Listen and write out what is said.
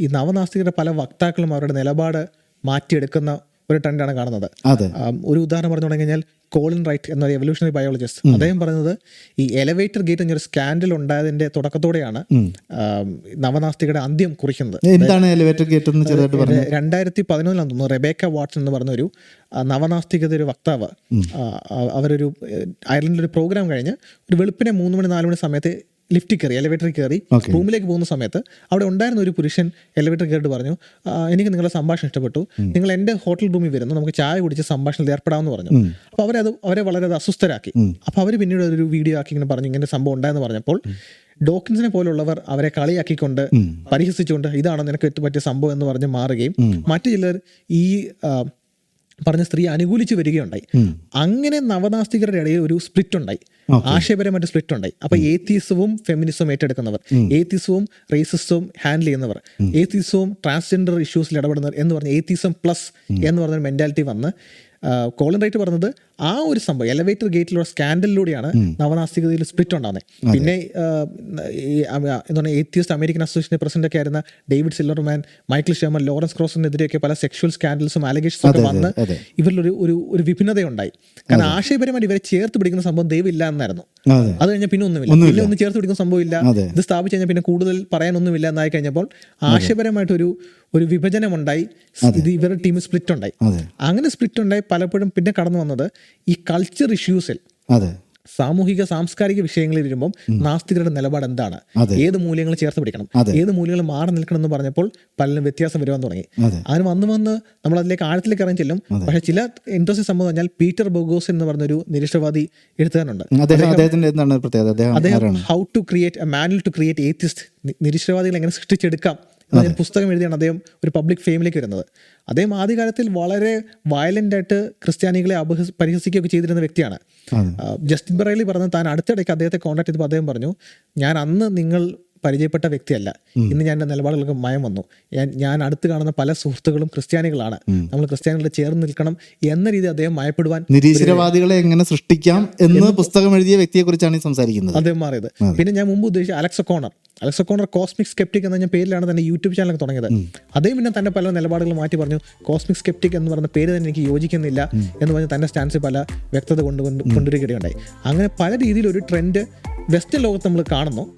ഈ നവനാസ്തികരുടെ പല വക്താക്കളും അവരുടെ നിലപാട് മാറ്റിയെടുക്കുന്ന ഒരു ട്രെൻഡാണ് കാണുന്നത്. ഒരു ഉദാഹരണം പറഞ്ഞു തുടങ്ങി കഴിഞ്ഞാൽ കോളിൻ റൈറ്റ് എന്ന എവല്യൂഷണറി ബയോളജിസ്റ്റ്. അദ്ദേഹം പറയുന്നത് ഈ എലവേറ്റർ ഗേറ്റ് എന്നൊരു സ്കാൻഡൽ ഉണ്ടായതിന്റെ തുടക്കത്തോടെയാണ് നവനാസ്തികയുടെ അന്ത്യം കുറിക്കുന്നത്. എന്താണ് എലിവേറ്റർ ഗേറ്റ് എന്ന് ചെറുതായിട്ട് പറഞ്ഞു? രണ്ടായിരത്തി പതിനൊന്നിലാണ് തോന്നുന്നു റെബേക്ക വാട്സൺ എന്ന് പറഞ്ഞൊരു നവനാസ്തികത ഒരു വക്താവ് അവരൊരു അയർലൻഡിൽ ഒരു പ്രോഗ്രാം കഴിഞ്ഞ് ഒരു വെളുപ്പിനെ മൂന്ന് മണി നാല് മണി സമയത്ത് ലിഫ്റ്റിൽ കയറി എലിവേറ്ററിൽ കയറി റൂമിലേക്ക് പോകുന്ന സമയത്ത് അവിടെ ഉണ്ടായിരുന്ന ഒരു പുരുഷൻ എലിവേറ്റർ കയറിയിട്ട് പറഞ്ഞു എനിക്ക് നിങ്ങളുടെ സംഭാഷണം ഇഷ്ടപ്പെട്ടു. നിങ്ങൾ എന്റെ ഹോട്ടൽ റൂമിൽ വരുന്നു നമുക്ക് ചായ കുടിച്ച് സംഭാഷണത്തിൽ ഏർപ്പെടാമെന്ന് പറഞ്ഞു. അപ്പോൾ അവരത് അവരെ വളരെ അത് അസ്വസ്ഥരാക്കി അപ്പോൾ അവർ പിന്നീട് ഒരു വീഡിയോ ആക്കി ഇങ്ങനെ പറഞ്ഞു ഇങ്ങനെ സംഭവം ഉണ്ടായെന്ന് പറഞ്ഞപ്പോൾ ഡോക്കിൻസിനെ പോലുള്ളവർ അവരെ കളിയാക്കിക്കൊണ്ട് പരിഹസിച്ചുകൊണ്ട് ഇതാണ് നിനക്ക് പറ്റിയ സംഭവം എന്ന് പറഞ്ഞ് മാറുകയും മറ്റു ചിലർ ഈ പറഞ്ഞ സ്ത്രീ അനുകൂലിച്ച് വരികയുണ്ടായി. അങ്ങനെ നവനാസ്തികരുടെ ഇടയിൽ ഒരു സ്പ്ലിറ്റ് ഉണ്ടായി. ആശയപരമായിട്ട് സ്പ്ലിറ്റ് ഉണ്ടായി. അപ്പൊ ഏത്തീസവും ഫെമിനിസവും ഏറ്റെടുക്കുന്നവർ ഏത്തീസവും റേസിസവും ഹാൻഡിൽ ചെയ്യുന്നവർ ഏത്തീസവും ട്രാൻസ്ജെൻഡർ ഇഷ്യൂസിൽ ഇടപെടുന്നവർ എന്ന് പറഞ്ഞ ഏത്തീസം പ്ലസ് എന്ന് പറഞ്ഞ മെന്റാലിറ്റി വന്ന് കോളൻ റൈറ്റ് പറഞ്ഞത് ആ ഒരു സംഭവം എലവേറ്റർ ഗേറ്റിലുള്ള സ്കാൻഡലിലൂടെയാണ് നവനാസ്തികതയിൽ സ്പ്ലിറ്റ് ഉണ്ടാകുന്നത്. പിന്നെ എന്താ പറയുക ഏത്യസ്റ്റ് അമേരിക്കൻ അസോസിയേഷന്റെ പ്രസിഡന്റ് ഒക്കെ ആയിരുന്ന David Silverman Michael Shermer Lawrence ക്രോസിനെതിരെയൊക്കെ പല സെക്ഷൽ സ്കാൻഡൽസും അലഗേഷൻസും ഒക്കെ വന്ന്. ഇവരിലൊരു ഒരു ഒരു വിഭിന്നതയുണ്ടായി. കാരണം ആശയപരമായിട്ട് ഇവരെ ചേർത്ത് പിടിക്കുന്ന സംഭവം ദൈവമില്ല എന്നായിരുന്നു. അത്. കഴിഞ്ഞാൽ പിന്നെ ഒന്നുമില്ല. പിന്നെ ഒന്നും ചേർത്ത് പിടിക്കുന്ന സംഭവമില്ല ഇല്ല. ഇത് സ്ഥാപിച്ചു കഴിഞ്ഞാൽ പിന്നെ കൂടുതൽ പറയാനൊന്നുമില്ല എന്നായി കഴിഞ്ഞപ്പോൾ ആശയപരമായിട്ടൊരു ഒരു വിഭജനമുണ്ടായി. ഇത് ഇവരുടെ ടീം സ്പ്ലിറ്റ് ഉണ്ടായി. അങ്ങനെ സ്പ്ലിറ്റ് ഉണ്ടായി. പലപ്പോഴും പിന്നെ കടന്നു വന്നത് ഈ കൾച്ചർ ഇഷ്യൂസിൽ അതെ. സാമൂഹിക സാംസ്കാരിക വിഷയങ്ങളിൽ വരുമ്പോൾ നാസ്തികരുടെ നിലപാട് എന്താണ്. ഏത് മൂല്യങ്ങൾ ചേർത്ത് പിടിക്കണം? ഏത് മൂല്യങ്ങൾ മാറി നിൽക്കണം എന്ന് പറഞ്ഞപ്പോൾ പലരും വ്യത്യാസം വരുവാൻ തുടങ്ങി. അതെ. അതിന് വന്ന് വന്ന് നമ്മൾ അതിലേക്ക് ആഴത്തിലേക്ക് ഇറങ്ങി ചെല്ലും. പക്ഷെ ചില ഇൻട്രസ്റ്റ് സംഭവം പറഞ്ഞാൽ പീറ്റർ ബോഗോസ് എന്ന് പറഞ്ഞൊരു നിരീക്ഷവാദി എഴുത്തുകാരനുണ്ട്. അദ്ദേഹം how to create a manual to create atheist നിരീശ്വരവാദികൾ എങ്ങനെ സൃഷ്ടിച്ചെടുക്കാം? പുസ്തകം എഴുതിയാണ് അദ്ദേഹം ഒരു പബ്ലിക് ഫെയിമിലേക്ക് വരുന്നത്. അദ്ദേഹം ആദ്യകാലത്തിൽ വളരെ വയലന്റ് ആയിട്ട് ക്രിസ്ത്യാനികളെ അപഹ പരിഹസിക്കുകയൊക്കെ ചെയ്തിരുന്ന വ്യക്തിയാണ്. ജസ്റ്റിൻ ബറേലി പറഞ്ഞത് താൻ അടുത്തിടയ്ക്ക് അദ്ദേഹത്തെ കോൺടാക്ട് ചെയ്തപ്പോൾ അദ്ദേഹം പറഞ്ഞു ഞാൻ അന്ന് നിങ്ങൾ പരിചയപ്പെട്ട വ്യക്തിയല്ല. ഇന്ന് ഞാൻ എന്റെ നിലപാടുകൾക്ക് മയം വന്നു. ഞാൻ അടുത്ത് കാണുന്ന പല സുഹൃത്തുക്കളും ക്രിസ്ത്യാനികളാണ്. നമ്മൾ ക്രിസ്ത്യാനികളെ ചേർന്ന് നിൽക്കണം എന്ന രീതി അദ്ദേഹം മയപ്പെടുവാൻ നിരീശ്വരവാദികളെ എങ്ങനെ സൃഷ്ടിക്കാം എന്ന് പുസ്തകം എഴുതിയ വ്യക്തിയെ കുറിച്ചാണ് സംസാരിക്കുന്നത്. അദ്ദേഹം മാറിയത്. പിന്നെ ഞാൻ മുമ്പ് ഉദ്ദേശിച്ച Alex O'Connor Alex O'Connor cosmic skeptic എന്ന പേരിലാണ് തന്നെ യൂട്യൂബ് ചാനലൊക്കെ തുടങ്ങിയത്. അദ്ദേഹം പിന്നെ തന്നെ പല നിലപാടുകൾ മാറ്റി പറഞ്ഞു. കോസ്മിക് സ്കെപ്റ്റിക് എന്ന് പറഞ്ഞ പേര് തന്നെ എനിക്ക് യോജിക്കുന്നില്ല എന്ന് പറഞ്ഞ തന്റെ സ്റ്റാൻസ് പല വ്യക്തത കൊണ്ട് കൊണ്ട് കൊണ്ടുവരികയുണ്ടായി. അങ്ങനെ പല രീതിയിൽ ഒരു ട്രെൻഡ് വെസ്റ്റ് ലോകത്ത് നമ്മൾ കാണുന്നു.